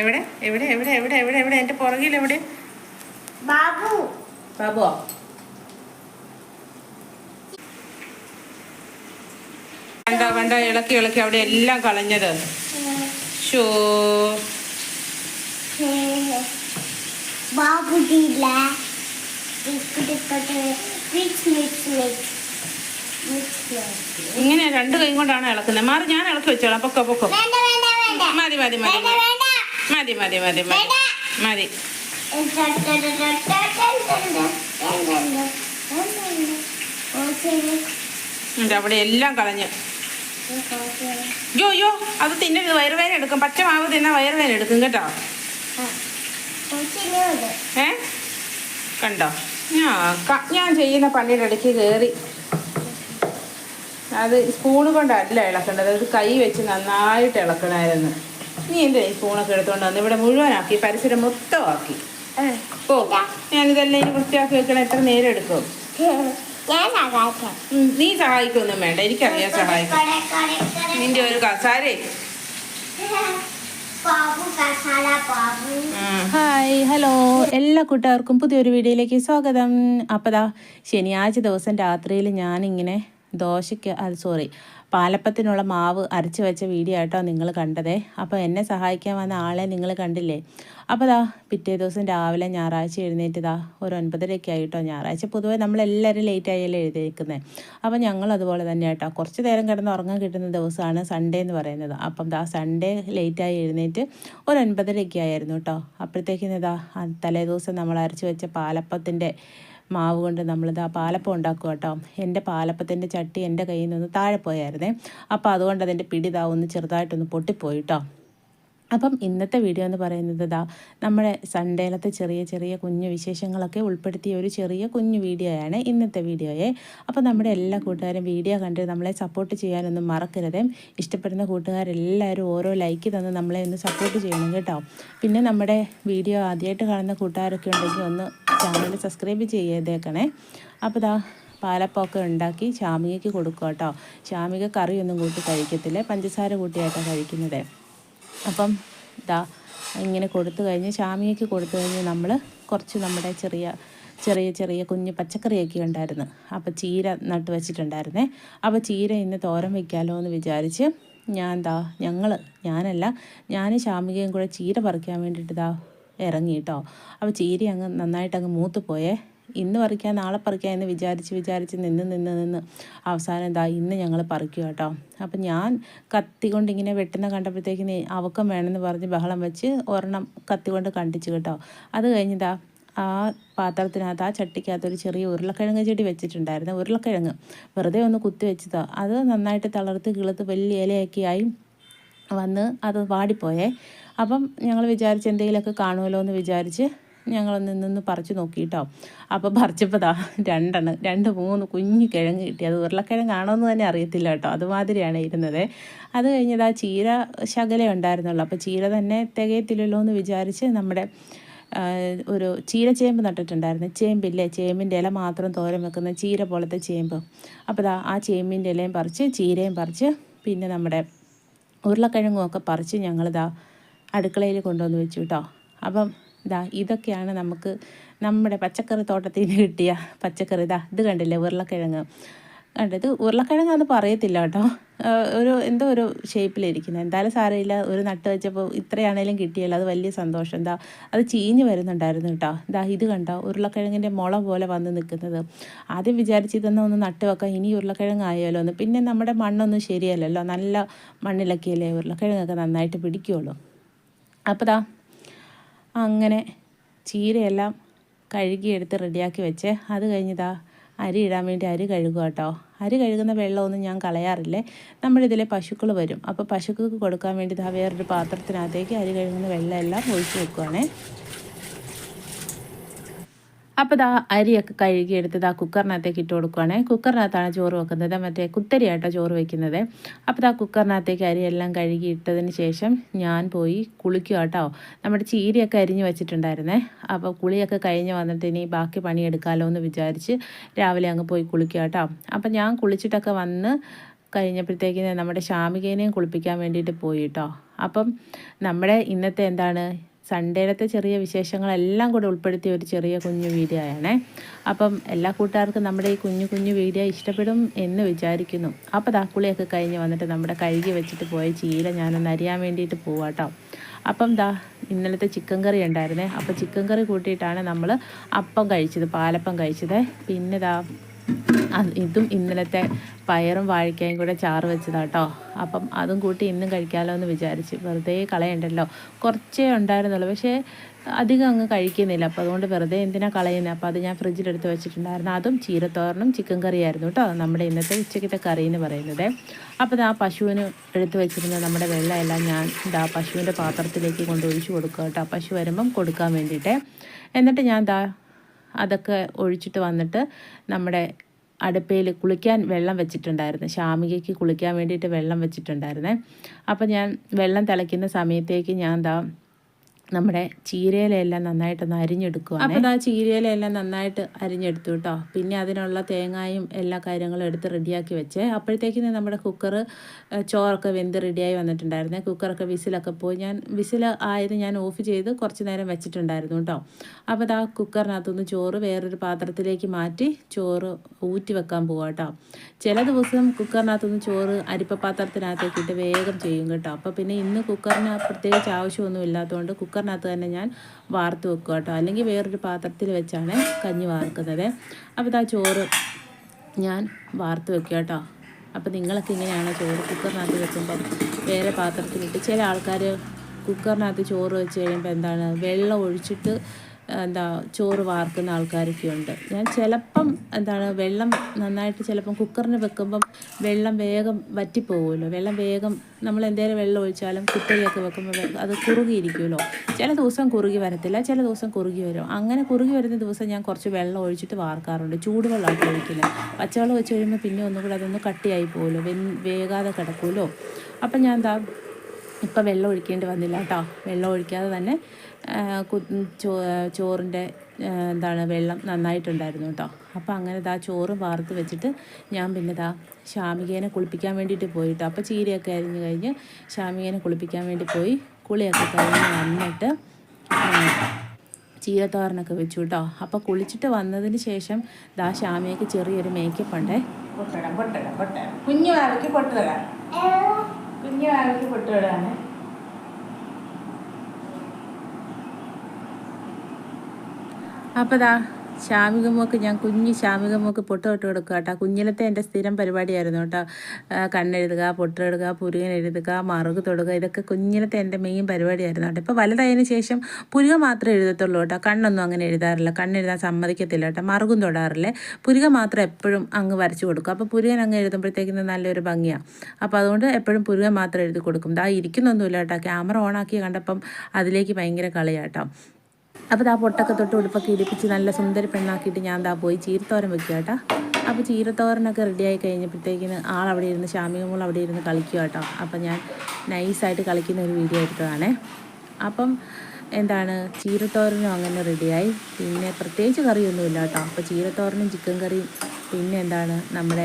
എവിടെ? എവിടെ? എവിടെ? എവിടെ? എവിടെ? എവിടെ? എന്റെ പുറകിൽ എവിടെ? ബാബു. ബാബുവോ? വേണ്ട വേണ്ട ഇളക്കി ഇളക്കി. അവിടെ എല്ലാം കളഞ്ഞത്. ഷോ ഇങ്ങനെ രണ്ട് കൈ കൊണ്ടാണ് ഇളക്കുന്നത്. മാറി ഞാൻ ഇളക്കി വെച്ചോളാം. പൊക്കോ പൊക്കോ. മതി മതി മതി മതി മതി മതി മതി. അവിടെ എല്ലാം കളഞ്ഞ്. യോ യോ അത് തിന്നരുത് വയറുവേന എടുക്കും. പച്ച മാവ് തിന്നാ വയറുവേന എടുക്കും കേട്ടോ. ഏ? കണ്ടോ? ഞാൻ ഞാൻ ചെയ്യുന്ന പണിയുടെ ഇടയ്ക്ക് കയറി അത് സ്പൂണ് കൊണ്ടല്ല ഇളക്കേണ്ടത്. അത് കൈ വെച്ച് നന്നായിട്ട് ഇളക്കണമായിരുന്നു. നീ എന്റെ ഈ സ്പൂണൊക്കെ എടുത്തോണ്ട് വന്ന്? ഇവിടെ മുഴുവനാക്കി പരിസരം മൊത്തമാക്കി. ഓ ഞാനിതെല്ലാം ഇനി വൃത്തിയാക്കി വെക്കണം. എത്ര നേരം എടുക്കും? നീ സഹായിക്കൊന്നും വേണ്ട. എനിക്കറിയാം സഹായിക്കും നിന്റെ ഒരു കസാരേ. Hi hello. എല്ലാ കൂട്ടുകാർക്കും പുതിയൊരു വീഡിയോയിലേക്ക് സ്വാഗതം. അപ്പതാ ശനിയാഴ്ച ദിവസം രാത്രിയിൽ ഞാനിങ്ങനെ ദോശയ്ക്ക് അത് സോറി പാലപ്പത്തിനുള്ള മാവ് അരച്ച് വെച്ച വീഡിയോ ആയിട്ടോ നിങ്ങൾ കണ്ടതേ. അപ്പോൾ എന്നെ സഹായിക്കാൻ വന്ന ആളെ നിങ്ങൾ കണ്ടില്ലേ? അപ്പോൾ ദാ പിറ്റേ ദിവസം രാവിലെ ഞായറാഴ്ച എഴുന്നേറ്റ് ദാ ഒരു ഒൻപതരയൊക്കെ ആയിട്ടോ ഞായറാഴ്ച പൊതുവെ നമ്മളെല്ലാവരും ലേറ്റ് ആയല്ലേ എഴുതിയിരിക്കുന്നത് അപ്പോൾ ഞങ്ങൾ അതുപോലെ തന്നെ കേട്ടോ കുറച്ച് നേരം കിടന്ന് ഉറങ്ങാൻ കിട്ടുന്ന ദിവസമാണ് സൺഡേ എന്ന് പറയുന്നത്. അപ്പം ദാ സൺഡേ ലേറ്റായി എഴുന്നേറ്റ് ഒരു ഒൻപതരയൊക്കെ ആയിരുന്നു കേട്ടോ അപ്പോഴത്തേക്കിന് ഇതാ തലേ ദിവസം നമ്മൾ അരച്ച് വെച്ച പാലപ്പത്തിന്റെ മാവ് കൊണ്ട് നമ്മളിത് ആ പാലപ്പം ഉണ്ടാക്കുക കേട്ടോ. എന്റെ പാലപ്പത്തിന്റെ ചട്ടി എന്റെ കയ്യിൽ നിന്ന് താഴെ പോയായിരുന്നേ. അപ്പോൾ അതുകൊണ്ട് അതിന്റെ പിടി ഇതാ ഒന്ന് ചെറുതായിട്ടൊന്ന് പൊട്ടിപ്പോയി കേട്ടോ. അപ്പം ഇന്നത്തെ വീഡിയോ എന്ന് പറയുന്നത് ഇതാ നമ്മുടെ സൺഡേയിലത്തെ ചെറിയ ചെറിയ കുഞ്ഞു വിശേഷങ്ങളൊക്കെ ഉൾപ്പെടുത്തിയ ഒരു ചെറിയ കുഞ്ഞു വീഡിയോയാണ് ഇന്നത്തെ വീഡിയോയെ അപ്പോൾ നമ്മുടെ എല്ലാ കൂട്ടുകാരും വീഡിയോ കണ്ട് നമ്മളെ സപ്പോർട്ട് ചെയ്യാനൊന്നും മറക്കരുത്. ഇഷ്ടപ്പെടുന്ന കൂട്ടുകാരെല്ലാവരും ഓരോ ലൈക്ക് തന്ന് നമ്മളെ ഒന്ന് സപ്പോർട്ട് ചെയ്യണം കേട്ടോ. പിന്നെ നമ്മുടെ വീഡിയോ ആദ്യമായിട്ട് കാണുന്ന കൂട്ടുകാരൊക്കെ ഉണ്ടെങ്കിൽ ഒന്ന് ചാനൽ സബ്സ്ക്രൈബ് ചെയ്തേക്കണേ അപ്പോൾ ഇതാ പാലപ്പമൊക്കെ ഉണ്ടാക്കി ശാമികയ്ക്ക് കൊടുക്കുക കേട്ടോ. ശാമിക കറിയൊന്നും കൂട്ടി കഴിക്കത്തില്ല. പഞ്ചസാര കൂട്ടിയായിട്ടാണ് കഴിക്കുന്നത്. അപ്പം ഇതാ ഇങ്ങനെ കൊടുത്തു കഴിഞ്ഞ് ശാമിയയ്ക്ക് കൊടുത്തു കഴിഞ്ഞ് നമ്മൾ കുറച്ച് നമ്മുടെ ചെറിയ ചെറിയ ചെറിയ കുഞ്ഞ് പച്ചക്കറിയൊക്കെ ഉണ്ടായിരുന്നു. അപ്പോൾ ചീര നട്ട് വെച്ചിട്ടുണ്ടായിരുന്നേ. അപ്പോൾ ചീര ഇന്ന് തോരൻ വയ്ക്കാമല്ലോ എന്ന് വിചാരിച്ച് ഞാൻ ദാ ഞങ്ങൾ ഞാനല്ല ഞാൻ ശാമികയും കൂടെ ചീര പറിക്കാൻ വേണ്ടിയിട്ട് ദാ ഇറങ്ങി കേട്ടോ അപ്പോൾ ചീര അങ്ങ് നന്നായിട്ട് അങ്ങ് മൂത്ത് പോയേ. ഇന്ന് പറിക്കാൻ നാളെ പറിക്കാം എന്ന് വിചാരിച്ച് വിചാരിച്ച് നിന്ന് നിന്ന് നിന്ന് അവസാനം എന്താ ഇന്ന് ഞങ്ങൾ പറിക്കുക കേട്ടോ അപ്പം ഞാൻ കത്തി കൊണ്ട് ഇങ്ങനെ വെട്ടുന്ന കണ്ടപ്പോഴത്തേക്കിന് അവക്കം വേണമെന്ന് പറഞ്ഞ് ബഹളം വെച്ച് ഒരെണ്ണം കത്തി കൊണ്ട് കണ്ടിച്ചു കേട്ടോ. അത് കഴിഞ്ഞിതാ ആ പാത്രത്തിനകത്ത് ആ ചട്ടിക്കകത്ത് ഒരു ചെറിയ ഉരുളക്കിഴങ്ങ് ചെടി വെച്ചിട്ടുണ്ടായിരുന്നു. ഉരുളക്കിഴങ്ങ് വെറുതെ ഒന്ന് കുത്തി വെച്ചതാ. അത് നന്നായിട്ട് തളർത്ത് കിളുത്ത് വലിയ ഇലയൊക്കെയായി വന്ന് അത് വാടിപ്പോയേ. അപ്പം ഞങ്ങൾ വിചാരിച്ച് എന്തെങ്കിലുമൊക്കെ കാണുമല്ലോ എന്ന് വിചാരിച്ച് ഞങ്ങൾ നിന്ന് പറിച്ചു നോക്കിയിട്ടോ. അപ്പോൾ പറിച്ചപ്പോൾ ദാ രണ്ടെണ്ണം രണ്ട് മൂന്ന് കുഞ്ഞു കിഴങ്ങ് കിട്ടി. അത് ഉരുളക്കിഴങ്ങാണോ എന്ന് തന്നെ അറിയത്തില്ല കേട്ടോ. അതുമാതിരിയാണ് ഇരുന്നത്. അത് കഴിഞ്ഞത് ആ ചീര ശകലേ ഉണ്ടായിരുന്നുള്ളൂ. അപ്പോൾ ചീര തന്നെ തികയത്തില്ലല്ലോ എന്ന് വിചാരിച്ച് നമ്മുടെ ഒരു ചീര ചേമ്പ് നട്ടിട്ടുണ്ടായിരുന്നു. ചേമ്പില്ലേ? ചേമ്പിന്റെ ഇല മാത്രം തോരൻ വെക്കുന്ന ചീര പോലത്തെ ചേമ്പ്. അപ്പോൾ ദാ ആ ചേമ്പിന്റെ ഇലയും പറിച്ച് ചീരയും പറിച്ച് പിന്നെ നമ്മുടെ ഉരുളക്കിഴങ്ങും ഒക്കെ പറിച്ച് ഞങ്ങളിതാ അടുക്കളയിൽ കൊണ്ടുവന്ന് വെച്ചു കേട്ടോ അപ്പം ഇതാ ഇതൊക്കെയാണ് നമുക്ക് നമ്മുടെ പച്ചക്കറി തോട്ടത്തിൽ നിന്ന് കിട്ടിയ പച്ചക്കറി. ഇതാ ഇത് കണ്ടില്ലേ ഉരുളക്കിഴങ്ങ്? കണ്ടത് ഉരുളക്കിഴങ്ങാന്ന് പറയത്തില്ല കേട്ടോ ഒരു എന്തോ ഒരു ഷേപ്പിലിരിക്കുന്നത് എന്തായാലും സാരമില്ല. ഒരു നട്ട് വെച്ചപ്പോൾ ഇത്രയാണേലും കിട്ടിയല്ലോ. അത് വലിയ സന്തോഷം. എന്താ അത് ചീഞ്ഞ് വരുന്നുണ്ടായിരുന്നു കേട്ടോ ഇതാ ഇത് കണ്ടോ? ഉരുളക്കിഴങ്ങിന്റെ മുള പോലെ വന്ന് നിൽക്കുന്നത്. ആദ്യം വിചാരിച്ച് ഇതൊന്നും ഒന്ന് നട്ട് വെക്കാം. ഇനി ഉരുളക്കിഴങ്ങ് ആയാലോ എന്ന്. പിന്നെ നമ്മുടെ മണ്ണൊന്നും ശരിയല്ലല്ലോ. നല്ല മണ്ണിലൊക്കെയല്ലേ ഉരുളക്കിഴങ്ങൊക്കെ നന്നായിട്ട് പിടിക്കുകയുള്ളൂ അപ്പോൾ ദാ അങ്ങനെ ചീരയെല്ലാം കഴുകിയെടുത്ത് റെഡിയാക്കി വെച്ച് അത് കഴിഞ്ഞിതാ അരി ഇടാൻ വേണ്ടി അരി കഴുകുക കേട്ടോ. അരി കഴുകുന്ന വെള്ളമൊന്നും ഞാൻ കളയാറില്ലേ. നമ്മളിതിലെ പശുക്കൾ വരും. അപ്പോൾ പശുക്കൾക്ക് കൊടുക്കാൻ വേണ്ടി ദാ വേറൊരു പാത്രത്തിനകത്തേക്ക് അരി കഴുകുന്ന വെള്ളമെല്ലാം ഒഴിച്ച് വെക്കുവാണേ. അപ്പോൾ ഇതാ അരിയൊക്കെ കഴുകിയെടുത്ത് ഇതാ കുക്കറിനകത്തേക്ക് ഇട്ട് കൊടുക്കുവാണേ. കുക്കറിനകത്താണ് ചോറ് വെക്കുന്നത്. മറ്റേ കുത്തരിയായിട്ടോ ചോറ് വെക്കുന്നത്. അപ്പോൾ ഇതാ കുക്കറിനകത്തേക്ക് അരിയെല്ലാം കഴുകി ഇട്ടതിന് ശേഷം ഞാൻ പോയി കുളിക്കുക കേട്ടോ നമ്മുടെ ചീരയൊക്കെ അരിഞ്ഞ് വെച്ചിട്ടുണ്ടായിരുന്നേ. അപ്പോൾ കുളിയൊക്കെ കഴിഞ്ഞ് വന്നിട്ട് ഇനി ബാക്കി പണിയെടുക്കാമല്ലോ എന്ന് വിചാരിച്ച് രാവിലെ അങ്ങ് പോയി കുളിക്കുക കേട്ടോ അപ്പോൾ ഞാൻ കുളിച്ചിട്ടൊക്കെ വന്ന് കഴിഞ്ഞപ്പോഴത്തേക്കിന് നമ്മുടെ ഷാമികേനെയും കുളിപ്പിക്കാൻ വേണ്ടിയിട്ട് പോയി കേട്ടോ അപ്പം നമ്മുടെ ഇന്നത്തെ എന്താണ് സൺഡേയിലത്തെ ചെറിയ വിശേഷങ്ങളെല്ലാം കൂടെ ഉൾപ്പെടുത്തിയ ഒരു ചെറിയ കുഞ്ഞു വീഡിയോ അപ്പം എല്ലാ കൂട്ടുകാർക്കും നമ്മുടെ ഈ കുഞ്ഞു കുഞ്ഞു വീഡിയോ ഇഷ്ടപ്പെടും എന്ന് വിചാരിക്കുന്നു. അപ്പോൾ ദാ കുളിയൊക്കെ കഴിഞ്ഞ് വന്നിട്ട് നമ്മുടെ കഴുകി വെച്ചിട്ട് പോയ ചീല ഞാനൊന്ന് അരിയാൻ വേണ്ടിയിട്ട് പോവാട്ടോ അപ്പം ദാ ഇന്നലത്തെ ചിക്കൻ കറി ഉണ്ടായിരുന്നേ. അപ്പോൾ ചിക്കൻ കറി കൂട്ടിയിട്ടാണ് നമ്മൾ അപ്പം കഴിച്ചത് പാലപ്പം കഴിച്ചത്. പിന്നെ ദാ ഇതും ഇന്നലത്തെ പയറും വാഴയ്ക്കായും കൂടെ ചാറ് വെച്ചതാട്ടോ അപ്പം അതും കൂട്ടി ഇന്നും കഴിക്കാമല്ലോ എന്ന് വിചാരിച്ച് വെറുതെ കളയണ്ടല്ലോ. കുറച്ചേ ഉണ്ടായിരുന്നുള്ളൂ. പക്ഷേ അധികം അങ്ങ് കഴിക്കുന്നില്ല. അപ്പോൾ അതുകൊണ്ട് വെറുതെ എന്തിനാ കളയുന്നത് അപ്പോൾ അത് ഞാൻ ഫ്രിഡ്ജിലെടുത്ത് വെച്ചിട്ടുണ്ടായിരുന്നു. അതും ചീരത്തോരനും ചിക്കൻ കറിയായിരുന്നു കേട്ടോ നമ്മുടെ ഇന്നത്തെ ഉച്ചക്കത്തെ കറി എന്ന് പറയുന്നത്. അപ്പോൾ ആ പശുവിന് എടുത്ത് വെച്ചിരുന്ന നമ്മുടെ വെള്ളമെല്ലാം ഞാൻ ഇതാ പശുവിന്റെ പാത്രത്തിലേക്ക് കൊണ്ട് ഒഴിച്ചു കൊടുക്കുക കേട്ടോ പശു വരുമ്പം കൊടുക്കാൻ വേണ്ടിയിട്ട്. എന്നിട്ട് ഞാൻ ദാ അതൊക്കെ ഒഴിച്ചിട്ട് വന്നിട്ട് നമ്മുടെ അടുപ്പയിൽ കുളിക്കാൻ വെള്ളം വെച്ചിട്ടുണ്ടായിരുന്നു. ഷാമികയ്ക്ക് കുളിക്കാൻ വേണ്ടിയിട്ട് വെള്ളം വെച്ചിട്ടുണ്ടായിരുന്നേ. അപ്പം ഞാൻ വെള്ളം തിളയ്ക്കുന്ന സമയത്തേക്ക് ഞാൻ എന്താ നമ്മുടെ ചീരയിലെല്ലാം നന്നായിട്ടൊന്ന് അരിഞ്ഞെടുക്കുക അപ്പം ആ ചീരയിലെല്ലാം നന്നായിട്ട് അരിഞ്ഞെടുത്തു കേട്ടോ പിന്നെ അതിനുള്ള തേങ്ങായും എല്ലാ കാര്യങ്ങളും എടുത്ത് റെഡിയാക്കി വെച്ചേ. അപ്പോഴത്തേക്കിന് നമ്മുടെ കുക്കർ ചോറൊക്കെ വെന്ത് റെഡിയായി വന്നിട്ടുണ്ടായിരുന്നേ. കുക്കറൊക്കെ വിസിലൊക്കെ പോയി. ഞാൻ വിസിൽ ആയത് ഞാൻ ഓഫ് ചെയ്ത് കുറച്ച് നേരം വെച്ചിട്ടുണ്ടായിരുന്നു കേട്ടോ അപ്പോൾ ആ കുക്കറിനകത്തുനിന്ന് ചോറ് വേറൊരു പാത്രത്തിലേക്ക് മാറ്റി ചോറ് ഊറ്റി വെക്കാൻ പോവാം കേട്ടോ ചില ദിവസം കുക്കറിനകത്തുനിന്ന് ചോറ് അരിപ്പ പാത്രത്തിനകത്തേക്ക് ഇട്ട് വേഗം ചെയ്യും കേട്ടോ. അപ്പോൾ പിന്നെ ഇന്ന് കുക്കറിന് പ്രത്യേകിച്ച് ആവശ്യമൊന്നും ഇല്ലാത്തതുകൊണ്ട് കുക്കറിനകത്ത് തന്നെ ഞാൻ വാർത്ത് വെക്കുക കേട്ടോ. അല്ലെങ്കിൽ വേറൊരു പാത്രത്തിൽ വെച്ചാണ് കഞ്ഞി വാർക്കുന്നത്. അപ്പോൾ ഇതാ ചോറ് ഞാൻ വാർത്ത് വെക്കുക കേട്ടോ. അപ്പോൾ നിങ്ങളൊക്കെ ഇങ്ങനെയാണ് ചോറ് കുക്കറിനകത്ത് വെക്കുമ്പം വേറെ പാത്രത്തിലിട്ട്? ചില ആൾക്കാർ കുക്കറിനകത്ത് ചോറ് വെച്ച് കഴിയുമ്പോൾ എന്താണ്? വെള്ളം ഒഴിച്ചിട്ട് എന്താ ചോറ് വാർക്കുന്ന ആൾക്കാരൊക്കെ ഉണ്ട് ഞാൻ ചിലപ്പം എന്താണ് വെള്ളം നന്നായിട്ട് ചിലപ്പം കുക്കറിന് വെക്കുമ്പം വെള്ളം വേഗം വറ്റിപ്പോകുമല്ലോ വെള്ളം വേഗം നമ്മൾ എന്തേലും വെള്ളം ഒഴിച്ചാലും കുത്തരിയൊക്കെ വെക്കുമ്പോൾ വെ- അത് കുറുകിയിരിക്കുമല്ലോ. ചില ദിവസം കുറുകി വരത്തില്ല ചില ദിവസം കുറുകി വരും. അങ്ങനെ കുറുകി വരുന്ന ദിവസം ഞാൻ കുറച്ച് വെള്ളം ഒഴിച്ചിട്ട് വാർക്കാറുണ്ട്. ചൂടുവെള്ളമായിട്ട് ഒഴിക്കില്ല. പച്ചവെള്ളം ഒഴിച്ച് കഴിയുമ്പോൾ പിന്നെ ഒന്നുകൂടെ അതൊന്ന് കട്ടിയായി പോകുമല്ലോ വെൻ വേകാതെ കിടക്കുമല്ലോ. അപ്പം ഞാൻ എന്താ ഇപ്പം വെള്ളം ഒഴിക്കേണ്ടി വന്നില്ല കേട്ടോ. വെള്ളം ഒഴിക്കാതെ തന്നെ ചോറിന്റെ എന്താണ് വെള്ളം നന്നായിട്ടുണ്ടായിരുന്നു കേട്ടോ. അപ്പോൾ അങ്ങനെ ദാ ചോറ് വാർത്ത് വെച്ചിട്ട് ഞാൻ പിന്നെ ദാ ഷാമികേനെ കുളിപ്പിക്കാൻ വേണ്ടിയിട്ട് പോയിട്ടോ അപ്പോൾ ചീരയൊക്കെ അരിഞ്ഞു കഴിഞ്ഞ് ഷാമികേനെ കുളിപ്പിക്കാൻ വേണ്ടി പോയി. കുളിയൊക്കെ കഴിഞ്ഞ് വന്നിട്ട് ചീരത്തോരനൊക്കെ വെച്ചു കേട്ടോ. അപ്പോൾ കുളിച്ചിട്ട് വന്നതിന് ശേഷം ദാ ശാമിയക്ക് ചെറിയൊരു മേക്കപ്പ് ഉണ്ടേ. പൊട്ടടം പൊട്ടടം പൊട്ടടം. കുഞ്ഞു വാവയ്ക്ക് പൊട്ടുതരാം കുഞ്ഞു പൊട്ടുതരാണ് അപ്പോൾ ദാ ശാമികമ്മക്ക് ഞാൻ കുഞ്ഞ് ശാമികമോക്ക് പൊട്ട് തൊട്ട് കൊടുക്കുക കേട്ടോ. കുഞ്ഞിലത്തെ എന്റെ സ്ഥിരം പരിപാടിയായിരുന്നു കേട്ടോ. കണ്ണെഴുതുക പൊട്ടെഴുതുക പുരുകൻ എഴുതുക മറുക് തൊടുക ഇതൊക്കെ കുഞ്ഞിലത്തെ എന്റെ മെയിൻ പരിപാടിയായിരുന്നു കേട്ടോ. ഇപ്പോൾ വലുതായതിനു ശേഷം പുരുക മാത്രമേ എഴുതത്തുള്ളൂ കേട്ടോ. കണ്ണൊന്നും അങ്ങനെ എഴുതാറില്ല. കണ്ണെഴുതാൻ സമ്മതിക്കത്തില്ല കേട്ടോ. മറുകും തൊടാറില്ല. പുരുക മാത്രം എപ്പോഴും അങ്ങ് വരച്ചു കൊടുക്കും. അപ്പോൾ പുരുകൻ അങ്ങ് എഴുതുമ്പോഴത്തേക്കിന് നല്ലൊരു ഭംഗിയാണ് അപ്പോൾ അതുകൊണ്ട് എപ്പോഴും പുരുക മാത്രം എഴുതി കൊടുക്കും. ദാ ഇരിക്കുന്നൊന്നുമില്ല കേട്ടോ. ക്യാമറ ഓണാക്കി കണ്ടപ്പം അതിലേക്ക് ഭയങ്കര കളിയാട്ടോ അപ്പോൾ ഇതാ പൊട്ടൊക്കെ തൊട്ട് ഉടുപ്പൊക്കെ ഇടിപ്പിച്ച് നല്ല സുന്ദരി പെണ്ണാക്കിയിട്ട് ഞാൻ ദാ പോയി ചീരത്തോരൻ വെക്കുക കേട്ടോ. അപ്പോൾ ചീരത്തോരനൊക്കെ റെഡിയായി കഴിഞ്ഞപ്പോഴത്തേക്കിന് അവിടെ ഇരുന്ന് ശാമികമോൾ അവിടെ ഇരുന്ന് കളിക്കുക കേട്ടോ. അപ്പോൾ ഞാൻ നൈസായിട്ട് കളിക്കുന്ന ഒരു വീഡിയോ എടുത്തതാണേ. അപ്പം എന്താണ്? ചീരത്തോരനും അങ്ങനെ റെഡിയായി പിന്നെ പ്രത്യേകിച്ച് കറിയൊന്നുമില്ല കേട്ടോ. അപ്പോൾ ചീരത്തോരനും ചിക്കൻ കറിയും പിന്നെ എന്താണ്? നമ്മുടെ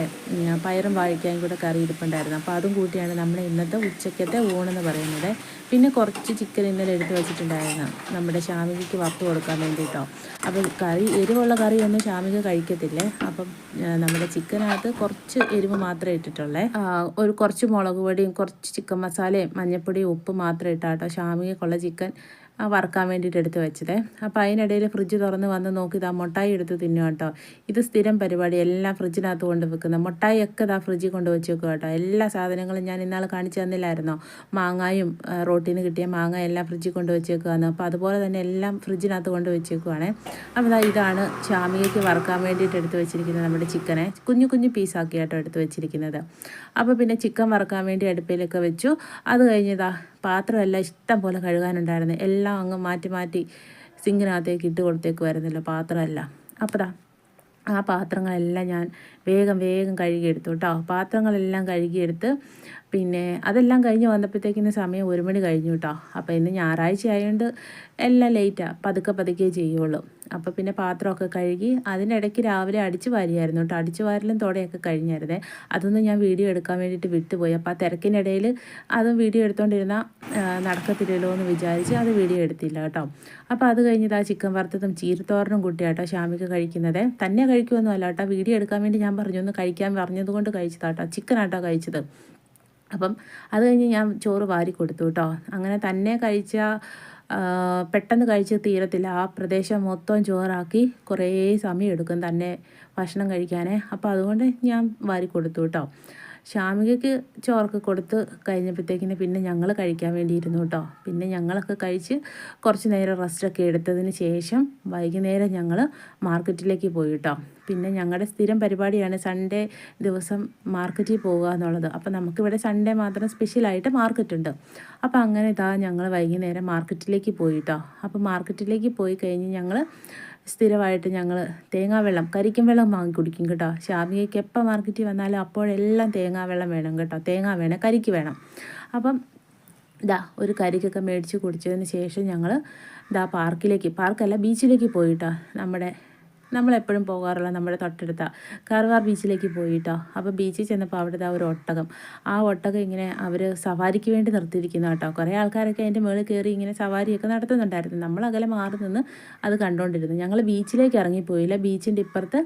പയറും വാഴയ്ക്കായും കൂടെ കറി ഇരിപ്പുണ്ടായിരുന്നു. അപ്പോൾ അതും കൂട്ടിയാണ് നമ്മുടെ ഇന്നത്തെ ഉച്ചക്കത്തെ ഊണെന്ന് പറയുന്നത്. പിന്നെ കുറച്ച് ചിക്കൻ ഇന്നലെ എടുത്ത് വെച്ചിട്ടുണ്ടായിരുന്നു. നമ്മുടെ ശാമികയ്ക്ക് വറുത്ത് കൊടുക്കാൻ വേണ്ടിയിട്ടോ അപ്പോൾ കറി എരിവുള്ള കറിയൊന്നും ശാമിക കഴിക്കത്തില്ലേ. അപ്പം നമ്മുടെ ചിക്കനകത്ത് കുറച്ച് എരിവ് മാത്രമേ ഇട്ടിട്ടുള്ളേ. ഒരു കുറച്ച് മുളക് പൊടിയും കുറച്ച് ചിക്കൻ മസാലയും മഞ്ഞൾപ്പൊടിയും ഉപ്പ് മാത്രം ഇട്ടാട്ടോ ശാമികക്കുള്ള ചിക്കൻ വറുക്കാൻ വേണ്ടിയിട്ട് എടുത്ത് വെച്ചത്. അപ്പോൾ അതിനിടയിൽ ഫ്രിഡ്ജ് തുറന്ന് വന്ന് നോക്കി ഇതാ മുട്ടായി എടുത്ത് തിന്നു കേട്ടോ. ഇത് സ്ഥിരം പരിപാടി എല്ലാം ഫ്രിഡ്ജിനകത്ത് കൊണ്ട് വെക്കുന്നത്. മുട്ടായി ഒക്കെ ഇതാ ഫ്രിഡ്ജിൽ കൊണ്ട് വെച്ച് വെക്കുക കേട്ടോ. എല്ലാ സാധനങ്ങളും ഞാൻ ഇന്നാൾ കാണിച്ചു തന്നില്ലായിരുന്നോ? മാങ്ങായും റോട്ടീന് കിട്ടിയ മാങ്ങ എല്ലാം ഫ്രിഡ്ജിൽ കൊണ്ട് വെച്ച് വെക്കുകയാണ്. അപ്പോൾ അതുപോലെ തന്നെ എല്ലാം ഫ്രിഡ്ജിനകത്ത് കൊണ്ട് വെച്ചേക്കുവാണ് അപ്പോൾ ദാ ഇതാണ് ശാമികയ്ക്ക് വറുക്കാൻ വേണ്ടിയിട്ട് എടുത്ത് വെച്ചിരിക്കുന്നത് നമ്മുടെ ചിക്കനെ. കുഞ്ഞു കുഞ്ഞു പീസാക്കി കേട്ടോ എടുത്ത് വെച്ചിരിക്കുന്നത്. അപ്പോൾ പിന്നെ ചിക്കൻ വറുക്കാൻ വേണ്ടി അടുപ്പിലൊക്കെ വെച്ചു. അത് കഴിഞ്ഞതാ പാത്രമെല്ലാം ഇഷ്ടം പോലെ കഴുകാനുണ്ടായിരുന്നു. എല്ലാം അങ്ങ് മാറ്റി മാറ്റി സിങ്കിനകത്തേക്ക് ഇട്ട് കൊടുത്തേക്ക് വരുന്നില്ല പാത്രമെല്ലാം. അപ്പതാ ആ പാത്രങ്ങളെല്ലാം ഞാൻ വേഗം വേഗം കഴുകിയെടുത്തു കേട്ടോ. പാത്രങ്ങളെല്ലാം കഴുകിയെടുത്ത് പിന്നെ അതെല്ലാം കഴിഞ്ഞ് വന്നപ്പോഴത്തേക്കിന് സമയം ഒരു മണി കഴിഞ്ഞു കേട്ടോ അപ്പോൾ ഇന്ന് ഞായറാഴ്ച ആയതുകൊണ്ട് എല്ലാം ലേറ്റാണ് പതുക്കെ പതുക്കെ ചെയ്യുള്ളൂ. അപ്പോൾ പിന്നെ പാത്രമൊക്കെ കഴുകി അതിനിടയ്ക്ക് രാവിലെ അടിച്ചു വാരിയായിരുന്നു കേട്ടോ അടിച്ചു വാരലും തുടയൊക്കെ കഴിഞ്ഞായിരുന്നേ. അതൊന്നും ഞാൻ വീഡിയോ എടുക്കാൻ വേണ്ടിയിട്ട് വിട്ടുപോയി. അപ്പോൾ ആ തിരക്കിനിടയിൽ അതും വീഡിയോ എടുത്തോണ്ടിരുന്ന നടക്കത്തില്ലല്ലോ എന്ന് വിചാരിച്ച് അത് വീഡിയോ എടുത്തില്ല കേട്ടോ അപ്പോൾ അത് കഴിഞ്ഞിട്ട് ആ ചിക്കൻ വറുത്തതും ചീരത്തോരനും കുട്ടിയാട്ടോ ഷാമിക്ക് കഴിക്കുന്നത്. തന്നെ കഴിക്കുമെന്നല്ല കേട്ടോ വീഡിയോ എടുക്കാൻ വേണ്ടി ഞാൻ പറഞ്ഞു. ഒന്ന് കഴിക്കാൻ പറഞ്ഞതുകൊണ്ട് കഴിച്ചതാട്ടോ ചിക്കനാട്ടോ കഴിച്ചത്. അപ്പം അത് കഴിഞ്ഞ് ഞാൻ ചോറ് വാരി കൊടുത്തു കേട്ടോ അങ്ങനെ തന്നെ കഴിച്ച പെട്ടെന്ന് കഴിച്ച് തീരത്തില്ല ആ പ്രദേശം മൊത്തം ചോറാക്കി കുറേ സമയം എടുക്കും തന്നെ ഭക്ഷണം കഴിക്കാനേ. അപ്പോൾ അതുകൊണ്ട് ഞാൻ വാരി കൊടുത്തു കേട്ടോ ഷാമികയ്ക്ക് ചോറൊക്കെ കൊടുത്ത് കഴിഞ്ഞപ്പോഴത്തേക്കിന് പിന്നെ ഞങ്ങൾ കഴിക്കാൻ വേണ്ടിയിരുന്നു കേട്ടോ. പിന്നെ ഞങ്ങളൊക്കെ കഴിച്ച് കുറച്ച് നേരം റെസ്റ്റൊക്കെ എടുത്തതിന് ശേഷം വൈകുന്നേരം ഞങ്ങൾ മാർക്കറ്റിലേക്ക് പോയി കേട്ടോ. പിന്നെ ഞങ്ങളുടെ സ്ഥിരം പരിപാടിയാണ് സൺഡേ ദിവസം മാർക്കറ്റിൽ പോവുക എന്നുള്ളത്. അപ്പോൾ നമുക്കിവിടെ സൺഡേ മാത്രം സ്പെഷ്യലായിട്ട് മാർക്കറ്റ് ഉണ്ട് അപ്പോൾ അങ്ങനെ ഇതാ ഞങ്ങൾ വൈകുന്നേരം മാർക്കറ്റിലേക്ക് പോയി കേട്ടോ. അപ്പോൾ മാർക്കറ്റിലേക്ക് പോയി കഴിഞ്ഞ് ഞങ്ങൾ സ്ഥിരമായിട്ട് ഞങ്ങൾ തേങ്ങാവെള്ളം കരിക്കും വെള്ളം വാങ്ങി കുടിക്കും കേട്ടോ. ശാമികയ്ക്ക് എപ്പോൾ മാർക്കറ്റിൽ വന്നാലും അപ്പോഴെല്ലാം തേങ്ങാവെള്ളം വേണം കേട്ടോ. തേങ്ങ വേണം കരിക്ക് വേണം. അപ്പം ഇതാ ഒരു കരിക്കൊക്കെ മേടിച്ച് കുടിച്ചതിന് ശേഷം ഞങ്ങൾ ഇതാ പാർക്കിലേക്ക് പാർക്കല്ല ബീച്ചിലേക്ക് പോയിട്ടോ നമ്മുടെ നമ്മളെപ്പോഴും പോകാറുള്ള നമ്മുടെ തൊട്ടടുത്ത കാർവാർ ബീച്ചിലേക്ക് പോയിട്ടോ. അപ്പോൾ ബീച്ചിൽ ചെന്നപ്പോൾ അവിടുത്തെ ആ ഒരു ഒട്ടകം. ആ ഒട്ടകം ഇങ്ങനെ അവർ സവാരിക്ക് വേണ്ടി നിർത്തിയിരിക്കുന്ന കേട്ടോ. കുറേ ആൾക്കാരൊക്കെ അതിന്റെ മുകളിൽ കയറി ഇങ്ങനെ സവാരിയൊക്കെ നടത്തുന്നുണ്ടായിരുന്നു. നമ്മൾ അകലെ മാറി നിന്ന് അത് കണ്ടുകൊണ്ടിരുന്നു ഞങ്ങൾ ബീച്ചിലേക്ക് ഇറങ്ങിപ്പോയില്ല. ബീച്ചിന്റെ ഇപ്പുറത്ത്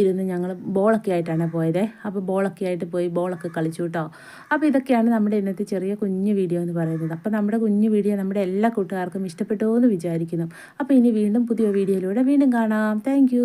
ഇരുന്ന് ഞങ്ങൾ ബോളൊക്കെ ആയിട്ടാണ് പോയത്. അപ്പോൾ ബോളൊക്കെ ആയിട്ട് പോയി ബോളൊക്കെ കളിച്ചു കേട്ടോ അപ്പോൾ ഇതൊക്കെയാണ് നമ്മുടെ ഇന്നത്തെ ചെറിയ കുഞ്ഞു വീഡിയോ എന്ന് പറയുന്നത്. അപ്പോൾ നമ്മുടെ കുഞ്ഞു വീഡിയോ നമ്മുടെ എല്ലാ കൂട്ടുകാർക്കും ഇഷ്ടപ്പെട്ടു എന്ന് വിചാരിക്കുന്നു. അപ്പോൾ ഇനി വീണ്ടും പുതിയ വീഡിയോയിലൂടെ വീണ്ടും കാണാം. താങ്ക്